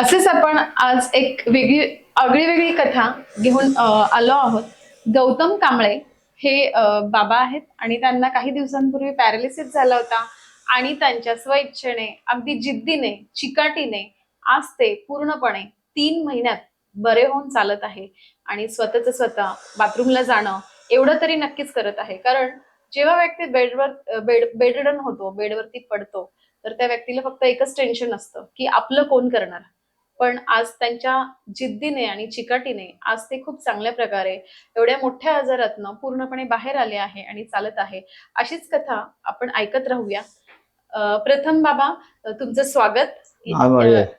असेच आपण आज एक वेगळी आगळी वेगळी कथा घेऊन आलो आहोत. गौतम कांबळे हे बाबा आहेत आणि त्यांना काही दिवसांपूर्वी पॅरालिसिस झाला होता आणि त्यांच्या स्वइच्छेने अगदी जिद्दीने चिकाटीने आज ते पूर्णपणे तीन महिन्यात बरे होऊन चालत आहे आणि स्वतःच स्वतः बाथरूमला जाणं एवढं तरी नक्कीच करत आहे. कारण जेव्हा व्यक्ती बेडवर बेड बेडरिडन होतो बेडवरती पडतो तर त्या व्यक्तीला फक्त एकच टेन्शन असतं की आपलं कोण करणार? पण आज त्यांच्या जिद्दीने आणि चिकाटीने आज ते खूप चांगल्या प्रकारे एवढ्या मोठ्या आजारातनं पूर्णपणे बाहेर आले आहे आणि चालत आहे. अशीच कथा आपण ऐकत राहूया. प्रथम बाबा तुमचं स्वागत.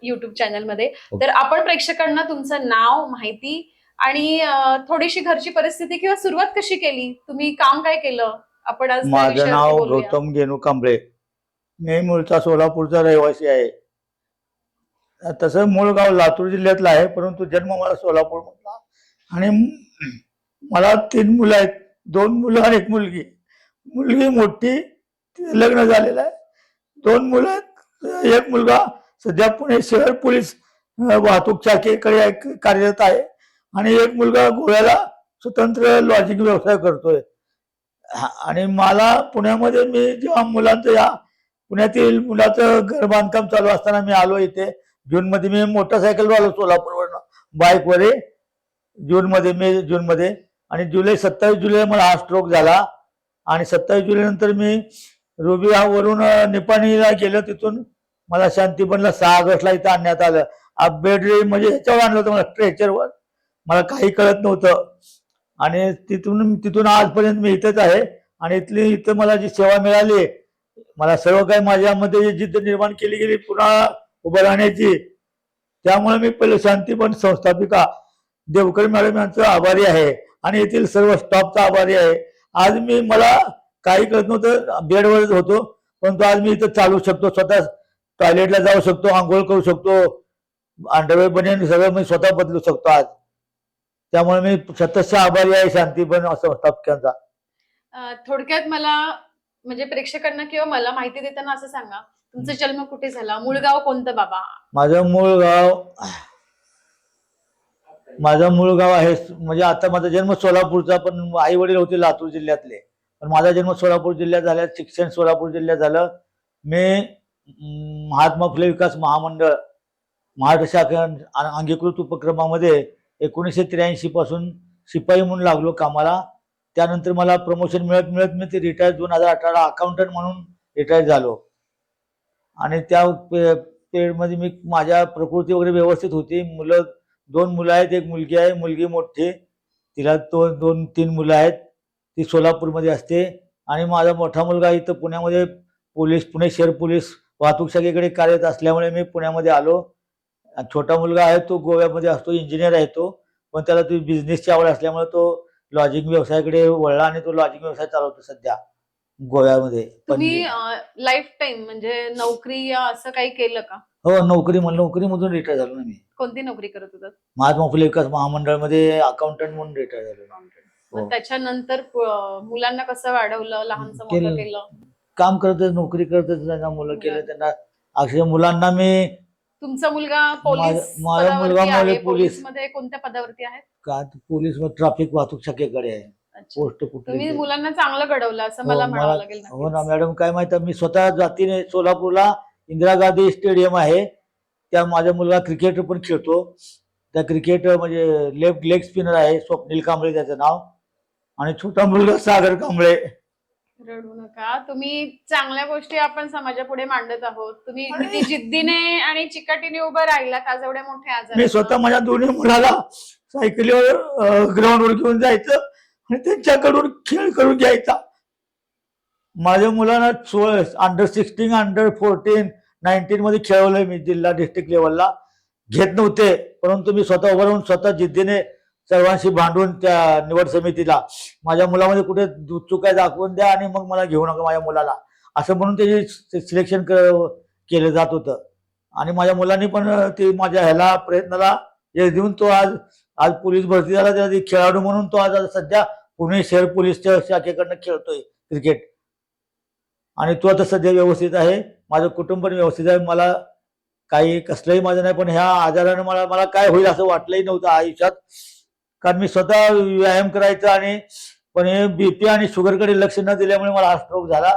युट्यूब चॅनलमध्ये तर आपण प्रेक्षकांना तुमचं नाव माहिती आणि थोडीशी घरची परिस्थिती किंवा सुरुवात कशी केली? तुम्ही काम काय केलं? आपण आज माझं नाव. गौतम गेनू कांबळे. मी मूळचा सोलापूरचा रहिवासी आहे. तसं मूळ गाव लातूर जिल्ह्यातलं आहे परंतु जन्म मला सोलापूरमधला आणि मला तीन मुलं आहेत दोन मुलं आणि एक मुलगी. मुलगी मोठी लग्न झालेलं आहे. दोन मुलं एक मुलगा सध्या पुणे शहर पोलीस वाहतूक शाखेकडे एक कार्यरत आहे. आणि एक मुलगा गोव्याला स्वतंत्र लॉजिक व्यवसाय करतोय. आणि मला पुण्यामध्ये मी जेव्हा मुलांचं या पुण्यातील मुलाचं घर बांधकाम चालू असताना मी आलो इथे जूनमध्ये मी मोटरसायकलवर आलो सोलापूरवरनं. बाईकवर जूनमध्ये मे जूनमध्ये आणि जुलै सत्तावीस जुलै मला हा स्ट्रोक झाला. आणि सत्तावीस जुलै नंतर मी रुबियावरून अं, निपाणीला गेलो. तिथून मला शांतीपणला सहा ऑगस्टला इथं आणण्यात आलं. आ, बेड रे म्हणजे ह्याच्यावर आणलं होतं मला स्ट्रेचरवर मला काही कळत नव्हतं. आणि तिथून तिथून आजपर्यंत मी इथेच आहे. आणि इथली इथं मला जी सेवा मिळाली मला सर्व काही माझ्यामध्ये जिद्द निर्माण केली गेली पुन्हा उभं राहण्याची त्यामुळे मी पहिले शांतीपण संस्थापिका देवकर मॅडम यांचं आभारी आहे. आणि येथील सर्व स्टाफचा आभारी आहे. आज मी मला काही कळत नव्हतं बेडवरच होतो. परंतु आज मी इथं चालू शकतो स्वतः टॉयलेटला जाऊ शकतो आंघोळ करू शकतो अंडरवेअर बनेन सगळं मी स्वतः बदलू शकतो आज. त्यामुळे मी सततच्या आभारी आहे शांतीपण संस्थापकांचा. थोडक्यात मला म्हणजे प्रेक्षकांना किंवा मला माहिती देताना असं सांगा तुमचा जन्म कुठे झाला? मूळ गाव कोणतं बाबा? माझं मूळ गाव माझं मूळ गाव आहे म्हणजे आता माझा जन्म सोलापूरचा पण आई वडील होते लातूर जिल्ह्यातले. पण माझा जन्म सोलापूर जिल्ह्यात झाला शिक्षण सोलापूर जिल्ह्यात झालं. मी महात्मा फुले विकास महामंडळ महाराष्ट्र शाखा अंगीकृत उपक्रमामध्ये एकोणीसशे त्र्याऐंशी पासून शिपाई म्हणून लागलो कामाला. त्यानंतर मला प्रमोशन मिळत मिळत मी ते रिटायर दोन हजार अठरा अकाउंटंट म्हणून रिटायर झालो. आणि त्या पे- पिरियडमध्ये मी माझ्या प्रकृती वगैरे व्यवस्थित होती. मुलं दोन मुलं आहेत. एक मुलगी आहे. मुलगी मोठी. तिला तो दोन तीन मुलं आहेत. ती सोलापूरमध्ये असते. आणि माझा मोठा मुलगा इथं पुण्यामध्ये पोलीस पुणे शहर पोलीस वाहतूक शाखेकडे कार्यरत असल्यामुळे मी पुण्यामध्ये आलो. आणि छोटा मुलगा आहे. तो गोव्यामध्ये असतो. इंजिनियर आहे तो. पण त्याला ती बिझनेसची आवड असल्यामुळे तो लॉजिंग व्यवसायाकडे वळला आणि तो लॉजिंग व्यवसाय चालवतो सध्या. गोव्यामध्ये तुम्ही. लाईफ टाइम म्हणजे नोकरी या असं काही केलं का हो नोकरी नोकरीमधून रिटायर झालो ना मी कोणती नोकरी करत होतात महात्मा फुले विकास महामंडळमध्ये अकाउंटंट म्हणून रिटायर झालो हो. त्याच्यानंतर मुलांना कसं वाढवलं लहानचं मोठं केलं. काम करतच नोकरी करतच त्यांना मुलं केलं. त्यांना अक्षर मुलांना मी तुमचा मुलगा पोलीस माझा- मुलगा. मुले- पोलीस. पोलीसमध्ये कोणत्या पदावरती आहे का पोलीस ट्रॅफिक वाहतूक शाखेकडे आहे. पोस्ट तुम्ही कुठली मुलांना चांगलं घडवलं असं हो, मला मला- म्हणावं लागेल हो ना नक्कीच. मॅडम काय माहिती मी स्वतः जातीने सोलापूरला इंदिरा गांधी स्टेडियम आहे. त्या माझा मुलगा क्रिकेट पण खेळतो. त्या क्रिकेट म्हणजे लेफ्ट लेग स्पिनर आहे स्वप्नील कांबळे त्याचं नाव. आणि छोटा मुलगा सागर कांबळे. रडू नका. तुम्ही चांगल्या गोष्टी आपण समाजापुढे मांडत आहोत. तुम्ही किती जिद्दीने आणि चिकाटीने उभं राहिलात आज एवढ्या मोठ्या आजार मी स्वतः माझ्या दोन्ही मुलाला सायकलीवर ग्राउंडवर घेऊन जायचं. आणि त्यांच्याकडून खेळ करून घ्यायचा. माझ्या मुलांना सोळ under sixteen under fourteen nineteen मध्ये खेळवलंय मी जिल्हा डिस्ट्रिक्ट लेवलला घेत नव्हते परंतु मी स्वतः उभं राहून स्वतः जिद्दीने सर्वांशी भांडून त्या निवड समितीला माझ्या मुलामध्ये कुठे दु- दाखवून द्या आणि मग मला घेऊ नका माझ्या मुलाला. असं म्हणून त्याची सिलेक्शन केलं जात होतं. आणि माझ्या मुलांनी पण ते माझ्या ह्याला प्रयत्नाला यश देऊन तो आज आज पोलीस भरती झाला त्या खेळाडू म्हणून तो आज सध्या पुणे शहर पोलीसच्या शाखेकडनं खेळतोय क्रिकेट. आणि तो आता सध्या व्यवस्थित आहे. माझं कुटुंब पण व्यवस्थित आहे. मला काही कसलंही माझं नाही पण ह्या आजाराने मला मला काय होईल असं वाटलंही नव्हतं आयुष्यात. कारण मी स्वतः व्यायाम करायचा आणि पण हे बीपी आणि शुगरकडे लक्ष न दिल्यामुळे मला हा स्ट्रोक झाला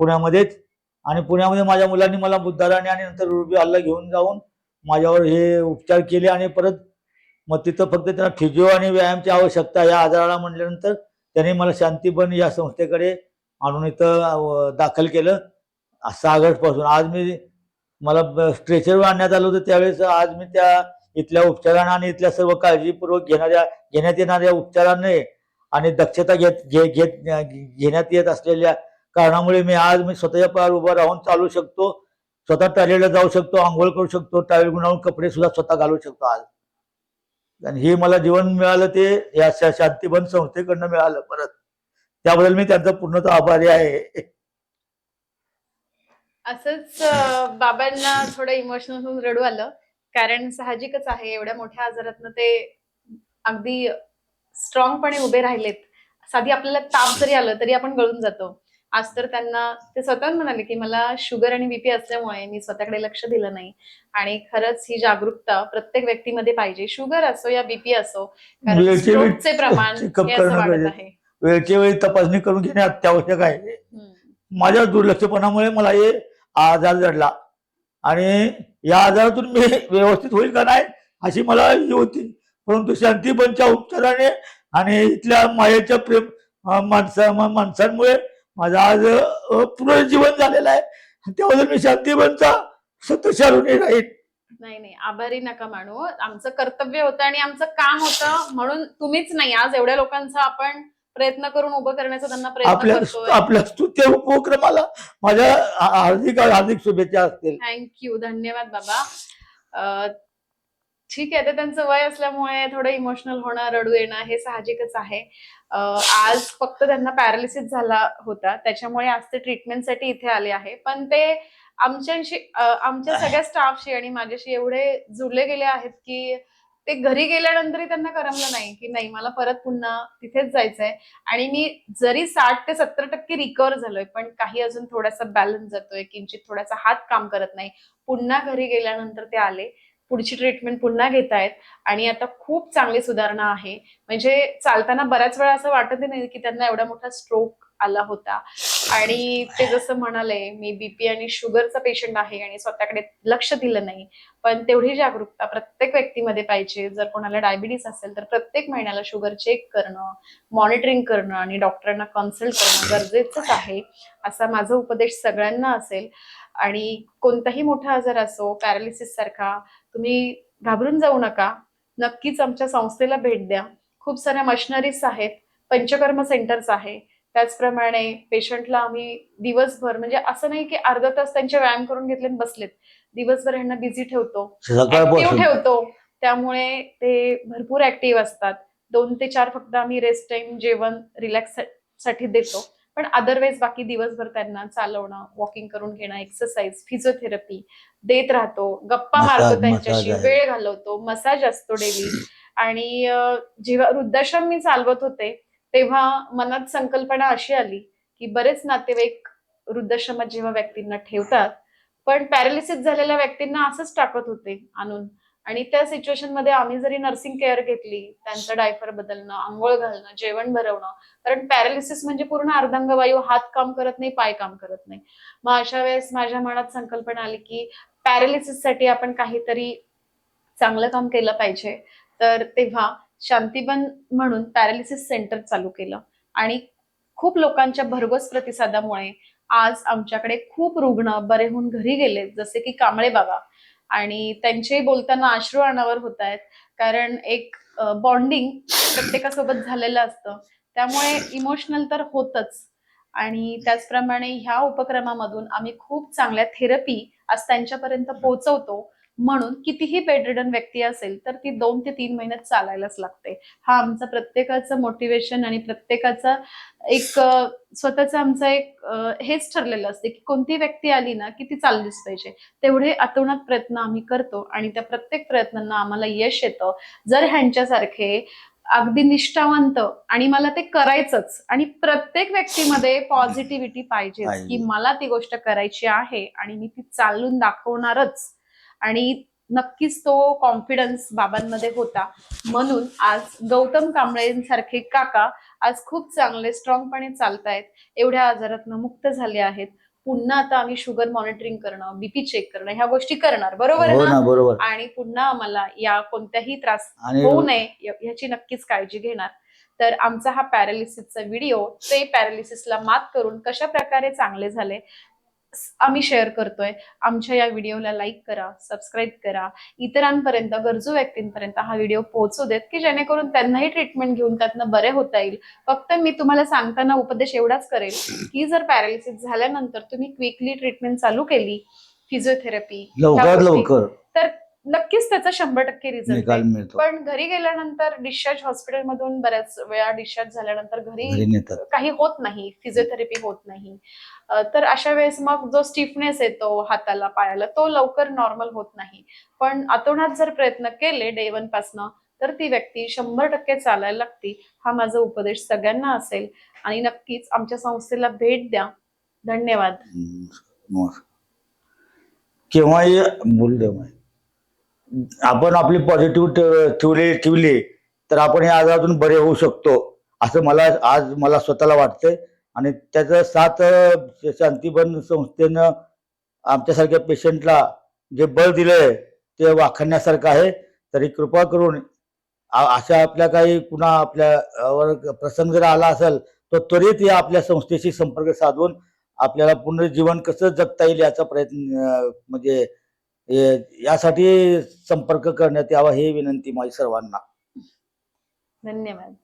पुण्यामध्येच. आणि पुण्यामध्ये माझ्या मुलांनी मला बुद्धाराने आणि नंतर रुबी हल्ला घेऊन जाऊन माझ्यावर हे उपचार केले आणि परत मग तिथं फक्त त्यांना फिजिओ आणि व्यायामची आवश्यकता या आजाराला म्हटल्यानंतर त्यांनी मला शांतीबन या संस्थेकडे आणून इथं दाखल केलं. सहा ऑगस्टपासून. आज मी मला स्ट्रेचरवर आणण्यात आलं होतं त्यावेळेस आज मी त्या इथल्या उपचारांना आणि इथल्या सर्व काळजीपूर्वक घेणाऱ्या घेण्यात येणाऱ्या उपचारांनी आणि दक्षता घेत घे घेत घेण्यात येत असलेल्या कारणामुळे मी आज मी स्वतःच्या पायावर उभा राहून चालू शकतो. स्वतः टॉयलेटला जाऊ शकतो आंघोळ करू शकतो टावेल गुणावून कपडे सुद्धा स्वतः घालू शकतो आज. आणि हे मला जीवन मिळालं ते या शा- संस्थेकडनं मिळालं परत. त्याबद्दल मी त्यांचा पूर्णतः आभारी आहे. असंच बाबांना थोडं इमोशनल होऊन रडू आलं. कारण साहजिकच आहे एवढ्या मोठ्या आजारातनं ते अगदी स्ट्रॉंगपणे उभे राहिलेत. साधी आपल्याला ताप जरी आलं तरी आपण गळून जातो. आज तर त्यांना ते स्वतः म्हणाले की मला शुगर आणि बीपी असल्यामुळे मी स्वतःकडे लक्ष दिलं नाही. आणि खरंच ही जागरूकता प्रत्येक व्यक्तीमध्ये पाहिजे. शुगर असो या बीपी असो कारण वेळचे वेळी stroke चे प्रमाण हे असं वाढत पाहिजे. आहे. वेळच्या वेळी तपासणी करून घेणे अत्यावश्यक आहे. माझ्या दुर्लक्षपणामुळे मला हे आजार जडला. आणि या आजारातून मी व्यवस्थित होईल का नाही अशी मला ही होती. परंतु शांतीबनच्या उपचाराने आणि इथल्या मायेच्या प्रेम माणसा मा- माणसांमुळे माझं आज पुनर्जीवन झालेलं आहे. त्याबद्दल मी शांतीबनचा सतत ऋणी राहील नाही नाही आभारी नका मानू. आमचं कर्तव्य होतं आणि आमचं काम होतं. म्हणून तुम्हीच नाही. आज एवढ्या लोकांचा आपण प्रयत्न करून उभं करण्याचा त्यांना प्रयत्न आपल्या करतोय. आपल्या स्तुत्य उपक्रमाला माझ्या हार्दिक हार्दिक शुभेच्छा असतील. थँक्यू धन्यवाद बाबा. अं, ठीक आहे ते त्यांचं वय असल्यामुळे थोडं इमोशनल होणं रडू येणं हे साहजिकच आहे. आज फक्त त्यांना पॅरालिसिस झाला होता त्याच्यामुळे आज ते ट्रीटमेंटसाठी इथे आले आहे. पण ते आमच्याशी आमच्या सगळ्या स्टाफशी आणि माझ्याशी एवढे जुळले गेले आहेत की ते घरी गेल्यानंतरही त्यांना करमलं नाही की नाही मला परत पुन्हा तिथेच जायचंय. आणि मी जरी साठ ते सत्तर टक्के रिकवर झालोय पण काही अजून थोडासा बॅलन्स जातोय किंचित थोडासा हात काम करत नाही. पुन्हा घरी गेल्यानंतर ते आले. पुढची ट्रीटमेंट पुन्हा घेत आहेत आणि आता खूप चांगली सुधारणा आहे. म्हणजे चालताना बऱ्याच वेळा असं वाटत नाही की त्यांना एवढा मोठा स्ट्रोक आला होता. आणि ते जसं म्हणाले मी बीपी आणि शुगरचा पेशंट आहे आणि स्वतःकडे लक्ष दिलं नाही. पण तेवढी जागरूकता प्रत्येक व्यक्तीमध्ये पाहिजे. जर कोणाला डायबिटीस असेल तर प्रत्येक महिन्याला शुगर चेक करणं मॉनिटरिंग करणं आणि डॉक्टरांना कन्सल्ट करणं गरजेचंच आहे. असा माझा उपदेश सगळ्यांना असेल. आणि कोणताही मोठा आजार असो पॅरालिसिस सारखा तुम्ही घाबरून जाऊ नका. नक्कीच आमच्या संस्थेला भेट द्या. खूप साऱ्या मशिनरीज आहेत. पंचकर्म सेंटर्स आहे. त्याचप्रमाणे पेशंटला आम्ही दिवसभर म्हणजे असं नाही की अर्धा तास त्यांचे व्यायाम करून घेतले बसलेत. दिवसभर ह्यांना बिझी ठेवतो. ऍक्टिव्ह ठेवतो. त्यामुळे ते भरपूर ऍक्टिव्ह असतात. दोन ते चार फक्त आम्ही रेस्ट टाइम जेवण रिलॅक्ससाठी देतो. पण अदरवाईज बाकी दिवसभर त्यांना चालवणं वॉकिंग करून घेणं एक्सरसाइज फिजिओथेरपी देत राहतो गप्पा मारतो त्यांच्याशी. वेळ घालवतो मसाज असतो डेली आणि जेव्हा वृद्धाश्रम मी चालवत होते तेव्हा मनात संकल्पना अशी आली की बरेच नातेवाईक वृद्धाश्रमात जेव्हा व्यक्तींना ठेवतात पण पॅरालिसिस झालेल्या व्यक्तींना असंच टाकत होते आणून आणि त्या सिच्युएशनमध्ये आम्ही जरी नर्सिंग केअर घेतली त्यांचं डायफर बदलणं आंघोळ घालणं जेवण भरवणं कारण पॅरालिसिस म्हणजे पूर्ण अर्धांगवायू हात काम करत नाही पाय काम करत नाही. मग अशा वेळेस माझ्या मनात संकल्पना आली की पॅरालिसिससाठी आपण काहीतरी चांगलं काम केलं पाहिजे. तर तेव्हा शांतीबन म्हणून पॅरालिसिस सेंटर चालू केलं. आणि खूप लोकांच्या भरघोस प्रतिसादामुळे आज आमच्याकडे खूप रुग्ण बरे होऊन घरी गेले जसे की कांबळे बाबा. आणि त्यांचे बोलताना अश्रू अनावर होत आहेत. कारण एक बॉन्डिंग प्रत्येकासोबत झालेलं असतं. त्यामुळे इमोशनल तर होतच. आणि त्याचप्रमाणे ह्या उपक्रमामधून आम्ही खूप चांगल्या थेरपी आज त्यांच्यापर्यंत पोहोचवतो. म्हणून कितीही बेडरिडन व्यक्ती असेल तर ती दोन ते तीन महिन्यात चालायलाच लागते. हा आमचा प्रत्येकाचं मोटिवेशन आणि प्रत्येकाचा एक स्वतःचं आमचं एक हेच ठरलेलं असते की कोणती व्यक्ती आली ना की ती चाललीच पाहिजे. तेवढे अतोनात प्रयत्न आम्ही करतो आणि त्या प्रत्येक प्रयत्नांना आम्हाला यश येतं. जर ह्यांच्यासारखे अगदी निष्ठावंत आणि मला ते करायचंच आणि प्रत्येक व्यक्तीमध्ये पॉझिटिव्हिटी पाहिजे. की मला ती गोष्ट करायची आहे आणि मी ती चालून दाखवणारच आणि नक्कीच तो कॉन्फिडन्स बाबांमध्ये होता. म्हणून आज गौतम कांबळेंसारखे काका आज खूप चांगले स्ट्रॉंगपणे चालतायत. एवढ्या आजारातनं मुक्त झाले आहेत. पुन्हा आता आम्ही शुगर मॉनिटरिंग करणं बीपी चेक करणं ह्या गोष्टी करणार. बरोबर हो ना? बरोबर. आणि पुन्हा आम्हाला या कोणत्याही त्रास आणि होऊ नये या- ह्याची नक्कीच काळजी घेणार. तर आमचा हा पॅरालिसिसचा व्हिडिओ ते पॅरालिसिसला मात करून कशा प्रकारे चांगले झाले आम्ही शेअर करतोय. आमच्या या व्हिडिओला लाईक करा सबस्क्राईब करा. इतरांपर्यंत गरजू व्यक्तींपर्यंत हा व्हिडिओ पोहोचू देत की जेणेकरून त्यांनाही ट्रीटमेंट घेऊन त्यातनं बरे होता येईल. फक्त मी तुम्हाला सांगताना उपदेश एवढाच करेल की जर पॅरालिसिस झाल्यानंतर तुम्ही क्विकली ट्रीटमेंट चालू केली फिजिओथेरपी तर नक्कीच त्याचा शंभर टक्के रिझल्ट निकाल मिळतो. पण घरी गेल्यानंतर डिस्चार्ज हॉस्पिटलमधून बऱ्याच वेळा डिस्चार्ज झाल्यानंतर घरी घरी नेतात. काही होत नाही. फिजिओथेरपी होत नाही. अ, तर अशा वेळेस मग जो स्टिफनेस येतो हाताला पायाला तो लवकर नॉर्मल होत नाही. पण आतोनात जर प्रयत्न केले डे वन पासनं तर ती व्यक्ती शंभर टक्के चालायला लागती. हा माझा उपदेश सगळ्यांना असेल. आणि नक्कीच आमच्या संस्थेला भेट द्या. धन्यवाद. हम्म, नमस्कार. केव्हाही बोल दे माय. आपण आपली पॉझिटिव्ह ठेवली ठेवली तर आपण या आजारातून बरे होऊ शकतो असं मला आज मला स्वतःला वाटतंय. आणि त्याचं सात शांतीबन संस्थेनं आमच्यासारख्या पेशंटला जे बळ दिलंय ते वाखाणण्यासारखं आहे. तरी कृपा करून अशा आपल्या काही पुन्हा आपल्यावर प्रसंग जर आला असेल तर त्वरित या आपल्या संस्थेशी संपर्क साधून आपल्याला पुनर्जीवन कसं जगता येईल याचा प्रयत्न म्हणजे यासाठी संपर्क करण्यात यावा ही विनंती माझी सर्वांना. धन्यवाद.